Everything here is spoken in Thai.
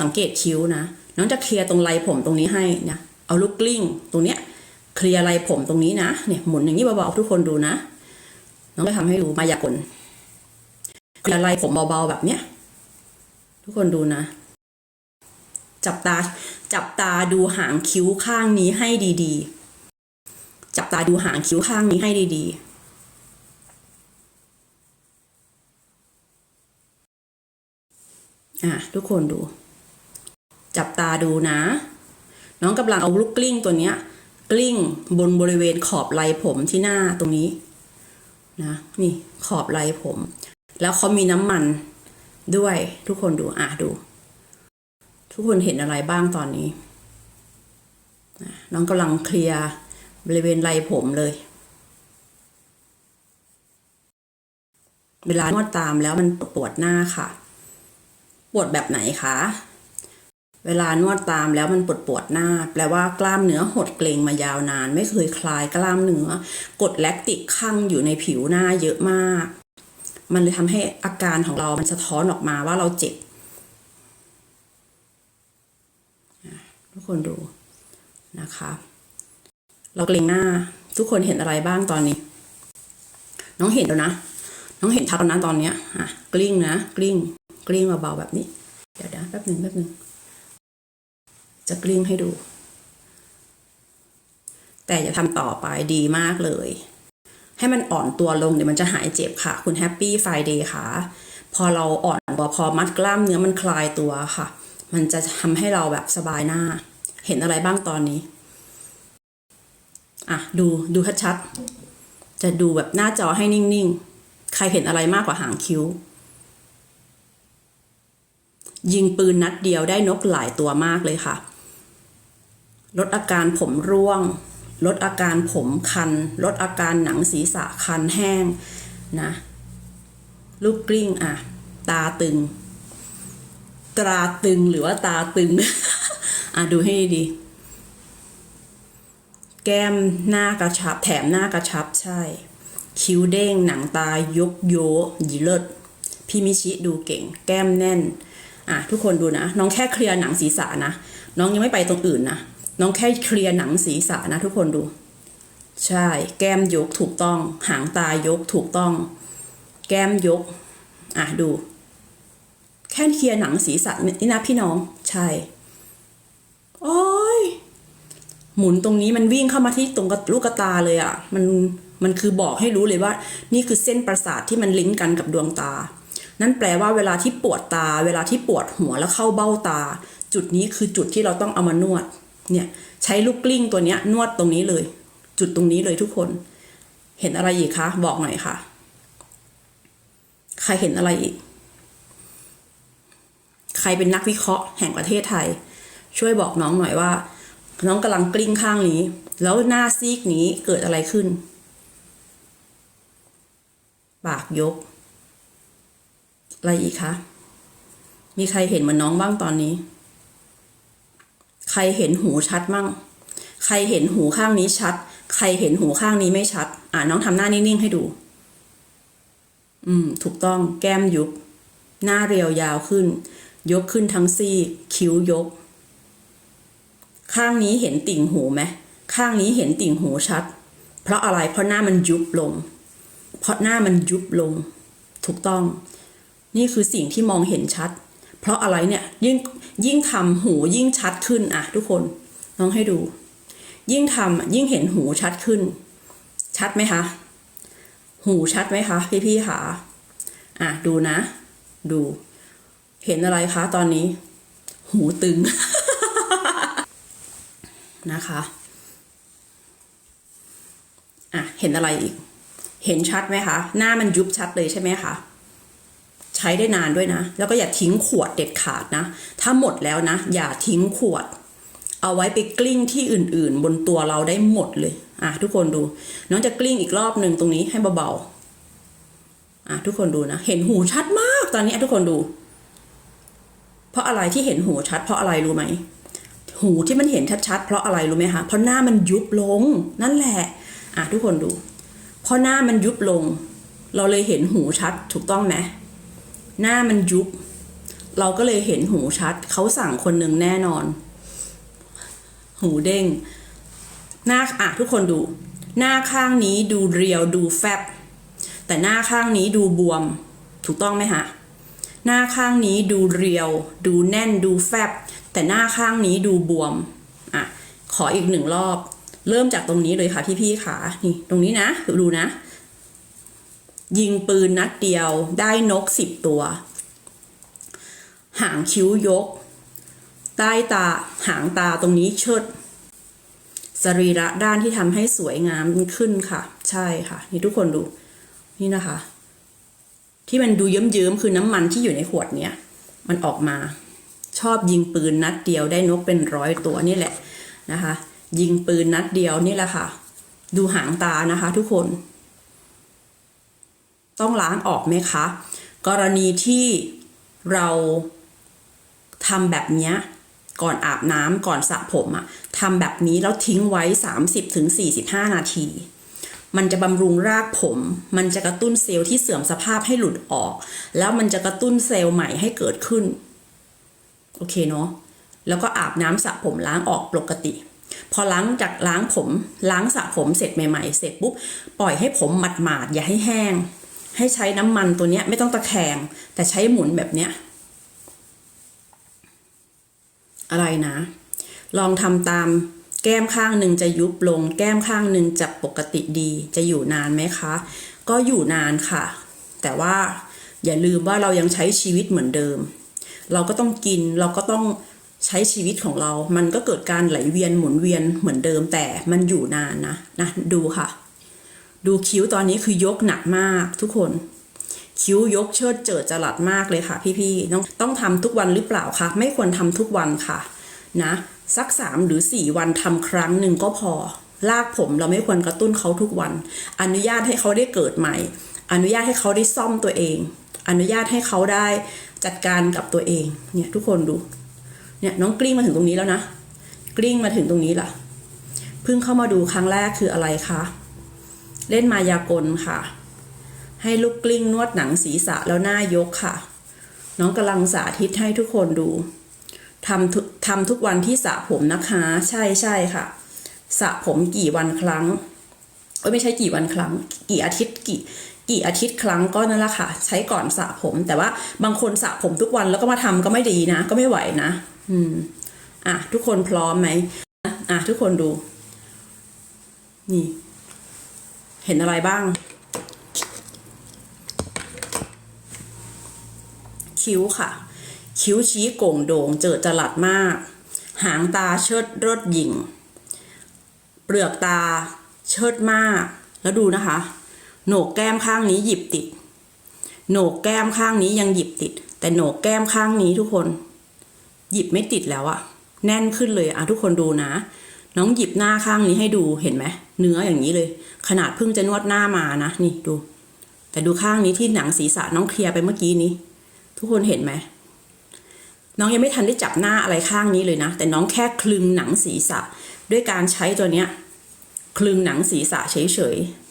สังเกตคิ้วนะ น้องจะเคลียร์ตรงไรผมตรงนี้ให้นะเอาลูกกลิ้งตรงเนี้ยเคลียร์ไรผมตรงนี้นะเนี่ยหมุนอย่างนี้เบาๆทุกคนดูนะ น้องจะทำให้ดูมายากลเคลียร์ไรผมเบาๆแบบเนี้ยทุกคนดูนะ จับตาจับตาดูหางคิ้วข้างนี้ให้ดีๆ จับตาดูหางคิ้วข้างนี้ให้ดีๆอะทุกคนดู จับตาดูนะ น้องกำลังเอาลูกกลิ้งตัวเนี้ยกลิ้งบนบริเวณขอบไหล่ผมที่หน้าตรงนี้นะนี่ขอบไหล่ผม แล้วเขามีน้ำมันด้วยทุกคนดูอะดู ทุกคนเห็นอะไรบ้างตอนนี้น้องกำลังเคลียร์บริเวณไหล่ผมเลย เวลานวดตามแล้วมันปวดหน้าค่ะ ปวดแบบไหนคะ เวลานวดตามแล้วมันปวดปวดหน้า แปลว่ากล้ามเนื้อหดเกร็งมายาวนาน ไม่เคยคลายกล้ามเนื้อกดแลคติกข้างอยู่ในผิวหน้าเยอะมาก มันเลยทำให้อาการของเรามันสะท้อนออกมาว่าเราเจ็บทุกคนดูนะคะ เราเกรงหน้าทุกคนเห็นอะไรบ้างตอนนี้ น้องเห็นแล้วนะ น้องเห็นชัดแล้วนะตอนเนี้ยอะกลิ้งนะกลิ้งกลิ้งเบาๆแบบนี้ เดี๋ยวนะแป๊บหนึ่งแป๊บหนึ่ง จะกลิ้งให้ดู แต่อย่าทำต่อไปดีมากเลย ให้มันอ่อนตัวลงเดี๋ยวมันจะหายเจ็บค่ะ คุณแฮปปี้ไฟเดย์ค่ะ พอเราอ่อนตัวพอมัดกล้ามเนื้อมันคลายตัวค่ะ มันจะทำให้เราแบบสบายหน้า เห็นอะไรบ้างตอนนี้อะดูดูชัดๆจะดูแบบหน้าจอให้นิ่งๆ ใครเห็นอะไรมากกว่าหางคิ้ว ยิงปืนนัดเดียวได้นกหลายตัวมากเลยค่ะ ลดอาการผมร่วง ลดอาการผมคัน ลดอาการหนังศีรษะคันแห้งนะลูกกลิ้งอะ ตาตึง ตราตึงหรือว่าตาตึง อะดูให้ดี แก้มหน้ากระชับ แถมหน้ากระชับใช่ คิ้วเด้งหนังตายกโยหยีเลิศพี่มิชิดูเก่ง แก้มแน่น อะ ทุกคนดูนะ น้องแค่เคลียร์หนังศีรษะนะ น้องยังไม่ไปตรงอื่นนะ น้องแค่เคลียร์หนังศีรษะนะทุกคนดู ใช่ แก้มยกถูกต้อง หางตายกถูกต้อง แก้มยก อะดู แค่เคลียร์หนังศีรษะนี่นะพี่น้อง ใช่ โอ้ย หมุนตรงนี้มันวิ่งเข้ามาที่ตรงลูกตาเลยอะ่ะ มัน มันคือบอกให้รู้เลยว่า นี่คือเส้นประสาทที่มันลิงก์กันกับดวงตา นั่นแปลว่าเวลาที่ปวดตา เวลาที่ปวดหัวแล้วเข้าเบ้าตา จุดนี้คือจุดที่เราต้องเอามานวด เนี่ยใช้ลูกกลิ้งตัวเนี้ยนวดตรงนี้เลย จุดตรงนี้เลยทุกคน เห็นอะไรอีกคะ บอกหน่อยค่ะ ใครเห็นอะไรอีก ใครเป็นนักวิเคราะห์แห่งประเทศไทย ช่วยบอกน้องหน่อยว่า น้องกำลังกลิ้งข้างนี้ แล้วหน้าซีกนี้เกิดอะไรขึ้น ปากยก อะไรอีกคะมีใครเห็นเหมือนน้องบ้างตอนนี้ ใครเห็นหูชัดมั่ง ใครเห็นหูข้างนี้ชัด ใครเห็นหูข้างนี้ไม่ชัด อ่าน้องทำหน้านิ่งๆให้ดู อืม ถูกต้องแก้มยุบ หน้าเรียวยาวขึ้น ยกขึ้นทั้งซี่ คิ้วยก ข้างนี้เห็นติ่งหูไหมข้างนี้เห็นติ่งหูชัด เพราะอะไรเพราะหน้ามันยุบลง เพราะหน้ามันยุบลง ถูกต้อง นี่คือสิ่งที่มองเห็นชัด เพราะอะไรเนี่ยยิ่งยิ่งทำหูยิ่งชัดขึ้นอะทุกคนน้องให้ดู ยิ่งทำยิ่งเห็นหูชัดขึ้น ชัดไหมคะ หูชัดไหมคะ พี่พี่ๆค่ะอะดูนะ ดู เห็นอะไรคะตอนนี้ หูตึง นะคะอะเห็นอะไรอีก เห็นชัดไหมคะ หน้ามันยุบชัดเลยใช่ไหมคะ ใช้ได้นานด้วยนะ แล้วก็อย่าทิ้งขวดเด็ดขาดนะ ถ้าหมดแล้วนะ อย่าทิ้งขวด เอาไว้ไปกลิ้งที่อื่นๆ บนตัวเราได้หมดเลย อะทุกคนดู น้องจะกลิ้งอีกรอบหนึ่งตรงนี้ให้เบาๆ อะทุกคนดูนะ เห็นหูชัดมากตอนนี้ทุกคนดู เพราะอะไรที่เห็นหูชัด เพราะอะไรรู้ไหม หูที่มันเห็นชัดๆ เพราะอะไรรู้ไหมคะ เพราะหน้ามันยุบลง นั่นแหละ อะทุกคนดู เพราะหน้ามันยุบลง เราเลยเห็นหูชัดถูกต้องไหม หน้ามันยุบ เราก็เลยเห็นหูชัด เขาสั่งคนหนึ่งแน่นอน หูเด้ง หน้าอะทุกคนดู หน้าข้างนี้ดูเรียวดูแฟบ แต่หน้าข้างนี้ดูบวม ถูกต้องไหมฮะ หน้าข้างนี้ดูเรียว ดูแน่นดูแฟบ แต่หน้าข้างนี้ดูบวม อะ ขออีกหนึ่งรอบ เริ่มจากตรงนี้เลยค่ะพี่ๆขานี่ ตรงนี้นะ ดูนะ ยิงปืนนัดเดียวได้นกสิบตัว หางคิ้วยก ใต้ตาหางตาตรงนี้เชิดสรีระด้านที่ทำให้สวยงามขึ้นค่ะ ใช่ค่ะ นี่ทุกคนดูนี่นะคะ ที่มันดูเยิ้มๆคือน้ำมันที่อยู่ในขวดเนี้ยมันออกมาชอบยิงปืนนัดเดียวได้นกเป็นร้อยตัวนี่แหละนะคะ ยิงปืนนัดเดียวนี่แหละค่ะ ดูหางตานะคะทุกคน ต้องล้างออกไหมคะ กรณีที่เราทำแบบนี้ก่อนอาบน้ำก่อนสระผมอะทำแบบนี้แล้วทิ้งไว้ 30-45 นาที มันจะบำรุงรากผม มันจะกระตุ้นเซลล์ที่เสื่อมสภาพให้หลุดออก แล้วมันจะกระตุ้นเซลล์ใหม่ให้เกิดขึ้น โอเคเนาะแล้วก็อาบน้ำสระผมล้างออกปกติ พอล้างจากล้างผมล้างสระผมเสร็จใหม่ ๆ เสร็จปุ๊บปล่อยให้ผมหมาดๆอย่าให้แห้ง ให้ใช้น้ำมันตัวเนี้ยไม่ต้องตะแคงแต่ใช้หมุนแบบเนี้ย อะไรนะ ลองทำตามแก้มข้างหนึ่งจะยุบลง แก้มข้างหนึ่งจะปกติดี จะอยู่นานไหมคะ ก็อยู่นานค่ะ แต่ว่าอย่าลืมว่าเรายังใช้ชีวิตเหมือนเดิม เราก็ต้องกินเราก็ต้องใช้ชีวิตของเรา มันก็เกิดการไหลเวียนหมุนเวียนเหมือนเดิมแต่มันอยู่นานนะนะดูค่ะ ดูคิ้วตอนนี้คือยกหนักมากทุกคน คิ้วยกเชิดเจิดจรัดมากเลยค่ะ พี่ๆต้องต้องทำทุกวันหรือเปล่าคะไม่ควรทำทุกวันค่ะนะสักสามหรือสี่วันทำครั้งหนึ่งก็พอ ลากผมเราไม่ควรกระตุ้นเขาทุกวัน อนุญาตให้เขาได้เกิดใหม่ อนุญาตให้เขาได้ซ่อมตัวเอง อนุญาตให้เขาได้จัดการกับตัวเองเนี่ยทุกคนดูเนี่ยน้องกลิ้งมาถึงตรงนี้แล้วนะ กลิ้งมาถึงตรงนี้ล่ะเพิ่งเข้ามาดูครั้งแรกคืออะไรคะ เล่นมายากลค่ะ ให้ลูกกลิ้งนวดหนังศีรษะแล้วหน้ายกค่ะ น้องกำลังสาธิตให้ทุกคนดูทำทุกทำทุกวันที่สระผมนะคะ ใช่ใช่ค่ะสระผมกี่วันครั้งไม่ใช่กี่วันครั้ง กี่อาทิตย์กี่กี่อาทิตย์ครั้งก็นั่นแหละค่ะ ใช้ก่อนสระผม แต่ว่าบางคนสระผมทุกวันแล้วก็มาทำก็ไม่ดีนะ ก็ไม่ไหวนะ อืม อะ ทุกคนพร้อมไหมอะ ทุกคนดู นี่ เห็นอะไรบ้าง คิ้วค่ะ คิ้วชี้โก่งโด่งเจิดจรัสมาก หางตาเชิดเลิศหยิ่ง เปลือกตาเชิดมาก แล้วดูนะคะ โหนกแก้มข้างนี้หยิบติด โหนกแก้มข้างนี้ยังหยิบติด แต่โหนกแก้มข้างนี้ทุกคน หยิบไม่ติดแล้วอะแน่นขึ้นเลยอะทุกคนดูนะ น้องหยิบหน้าข้างนี้ให้ดูเห็นไหมเนื้ออย่างนี้เลย ขนาดเพิ่งจะนวดหน้ามานะนี่ดู แต่ดูข้างนี้ที่หนังศีรษะน้องเคลียร์ไปเมื่อกี้นี้ ทุกคนเห็นไหมน้องยังไม่ทันได้จับหน้าอะไรข้างนี้เลยนะ แต่น้องแค่คลึงหนังศีรษะ ด้วยการใช้ตัวเนี้ยคลึงหนังศีรษะเฉยๆ